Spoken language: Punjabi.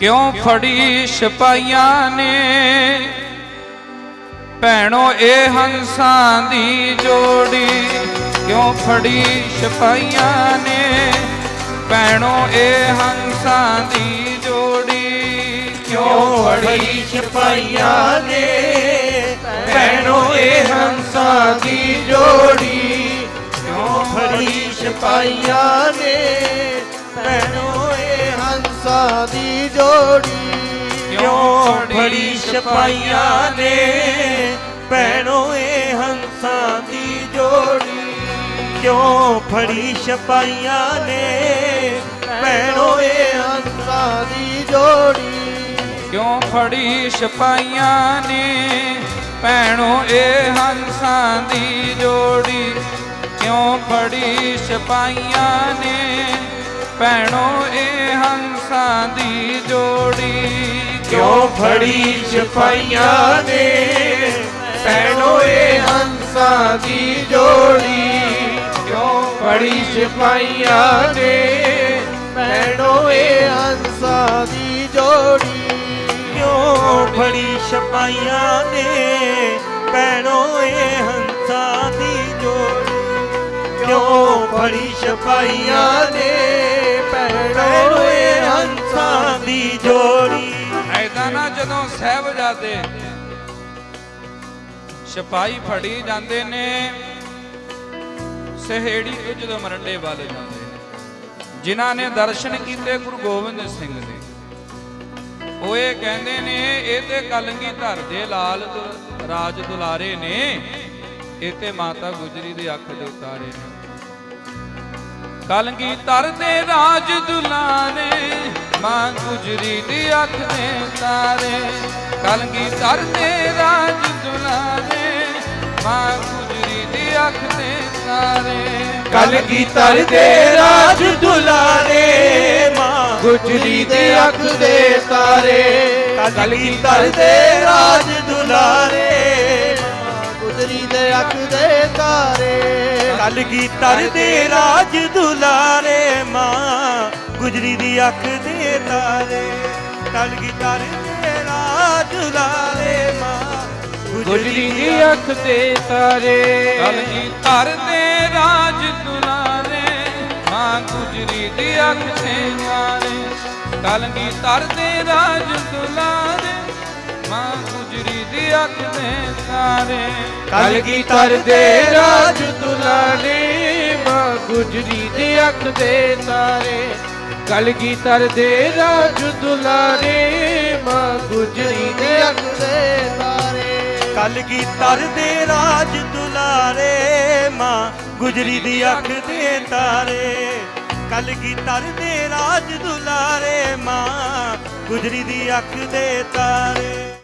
ਕਿਉਂ ਫੜੀ ਸਿਪਾਹੀਆਂ ਨੇ? ਭੈਣੋ, ਇਹ ਹੰਸਾਂ ਦੀ ਜੋੜੀ ਕਿਉਂ ਫੜੀ ਸਿਪਾਹੀਆਂ ਨੇ? ਭੈਣੋ, ਇਹ ਹੰਸਾਂ ਦੀ ਜੋੜੀ ਕਿਉਂ ਫੜੀ ਸਿਪਾਹੀਆਂ ਨੇ? ਭੈਣੋ, ਇਹ ਹੰਸਾਂ ਦੀ ਜੋੜੀ ਕਿਉਂ ਫੜੀ ਸਿਪਾਹੀਆਂ ਨੇ? ਭੈਣੋ ਹੰਸਾਂ ਦੀ ਜੋੜੀ ਕਿਉਂ ਫੜੀ ਸਿਪਾਹੀਆਂ ਨੇ? ਭੈਣੋ ਇਹ ਹੰਸਾਂ ਦੀ ਜੋੜੀ ਕਿਉਂ ਫੜੀ ਸਿਪਾਹੀਆਂ ਨੇ? ਭੈਣੋ ਇਹ ਹੰਸਾਂ ਦੀ ਜੋੜੀ ਕਿਉਂ ਫੜੀ ਸਿਪਾਹੀਆਂ ਨੇ? ਭੈਣੋ ਇਹ ਹੰਸਾਂ ਦੀ ਜੋੜੀ ਕਿਉਂ ਫੜੀ ਸਿਪਾਹੀਆਂ ਨੇ? ਭੈਣੋ ਇਹ ਹੰਸਾਂ ਦੀ ਜੋੜੀ ਕਿਉਂ ਫੜੀ ਸਿਪਾਹੀਆਂ ਨੇ? ਭੈਣੋ ਇਹ ਹੰਸਾਂ ਦੀ ਜੋੜੀ ਕਿਉਂ ਫੜੀ ਸਿਪਾਹੀਆਂ ਨੇ? ਭੈਣੋ ਇਹ ਹੰਸਾਂ ਦੀ ਜੋੜੀ ਕਿਉਂ ਫੜੀ ਸਿਪਾਹੀਆਂ ਨੇ? ਭੈਣੋ ਇਹ ਹੰਸਾਂ ਦੀ ਜੋੜੀ ਕਿਉਂ ਫੜੀ ਸਿਪਾਹੀਆਂ ਨੇ? ਜੋੜੀ। ਐਦਾਂ ਨਾ ਜਦੋਂ ਸਹਿਬਜ਼ਾਦੇ ਸਿਪਾਹੀ ਫੜੀ ਜਾਂਦੇ ਨੇ, ਸਹੇੜੀ ਤੋਂ ਜਦੋਂ ਮਰੰਡੇ ਵੱਲ ਜਾਂਦੇ ਨੇ। ਜਿਨ੍ਹਾਂ ਨੇ ਦਰਸ਼ਨ ਕੀਤੇ ਗੁਰੂ ਗੋਬਿੰਦ ਸਿੰਘ ਦੇ। ਉਹ ਇਹ ਕਹਿੰਦੇ ਨੇ, ਇਹ ਤੇ ਕਲੰਗੀ ਧਰ ਦੇ ਲਾਲ ਦੁ- ਰਾਜ ਦੁਲਾਰੇ ਨੇ, ਇਹ ਤੇ ਮਾਤਾ ਗੁਜਰੀ ਦੇ ਅੱਖ ਦੇ ਉਤਾਰੇ ਨੇ। ਕਲੰਗੀ ਧਰ ਦੇ ਰਾਜ ਦੁਲਾਰੇ ਮਾਂ ਗੁਜਰੀ ਦੀ ਅੱਖ ਦੇ ਤਾਰੇ ਕਲਗੀ ਧਰ ਦੇ ਰਾਜ ਦੁਲਾਰੇ? ਮਾਂ ਗੁਜਰੀ ਦੀ ਅੱਖ ਦੇ ਤਾਰੇ ਕਲਗੀ ਤਰ ਦੇ ਰਾਜ ਦੁਲਾਰੇ? ਮਾਂ ਗੁਜਰੀ ਦੇ ਅੱਖ ਦੇ ਤਾਰੇ ਕਲਗੀ ਤਰ ਦੇ ਰਾਜ ਦੁਲਾਰੇ? ਮਾਂ ਗੁਜਰੀ ਦੇ ਅੱਖ ਦੇ ਤਾਰੇ ਕਲਗੀ ਤਰ ਦੇ ਰਾਜ ਦੁਲਾਰੇ? ਮਾਂ ਗੁਜਰੀ ਦੀ ਅੱਖ ਦੇ ਤਾਰੇ ਕਲਗੀ ਤਰ ਦੇ ਰਾਜ ਦੁਲਾਰੇ ਮਾਂ ਗੁਜਰੀ ਦੀ ਅੱਖ ਦੇ ਤਾਰੇ ਕਲਗੀ ਧਰ ਦੇ ਰਾਜ ਦੁਲਾਰੇ ਮਾਂ ਗੁਜਰੀ ਦੀ ਅੱਖ ਤੇ ਮਾਰੇ ਕਲਗੀ ਧਰ ਦੇ ਰਾਜ ਦੁਲਾਰੇ ਮਾਂ ਗੁਜਰੀ ਦੀ ਅੱਖ ਤੇ ਤਾਰੇ ਕਲਗੀ ਤਰ ਦੇ ਰਾਜ ਦੁਲਾਰੇ ਮਾਂ ਗੁਜਰੀ ਦੇ ਅੱਖ ਦੇ ਤਾਰੇ। ਕਲਗੀ ਤਰ ਦੇ ਰਾਜ ਦੁਲਾਰੇ ਮਾਂ ਗੁਜਰੀ ਦੇ ਅੱਖ ਤਾਰੇ। ਕਲਗੀ ਤਰ ਦੇ ਰਾਜ ਦੁਲਾਰੇ ਮਾਂ ਗੁਜਰੀ ਦੀ ਅੱਖ ਦੇ ਤਾਰੇ। ਕਲਗੀ ਤਰ ਦੇ ਰਾਜ ਦੁਲਾਰੇ ਮਾਂ ਗੁਜਰੀ ਦੀ ਅੱਖ ਦੇ ਤਾਰੇ।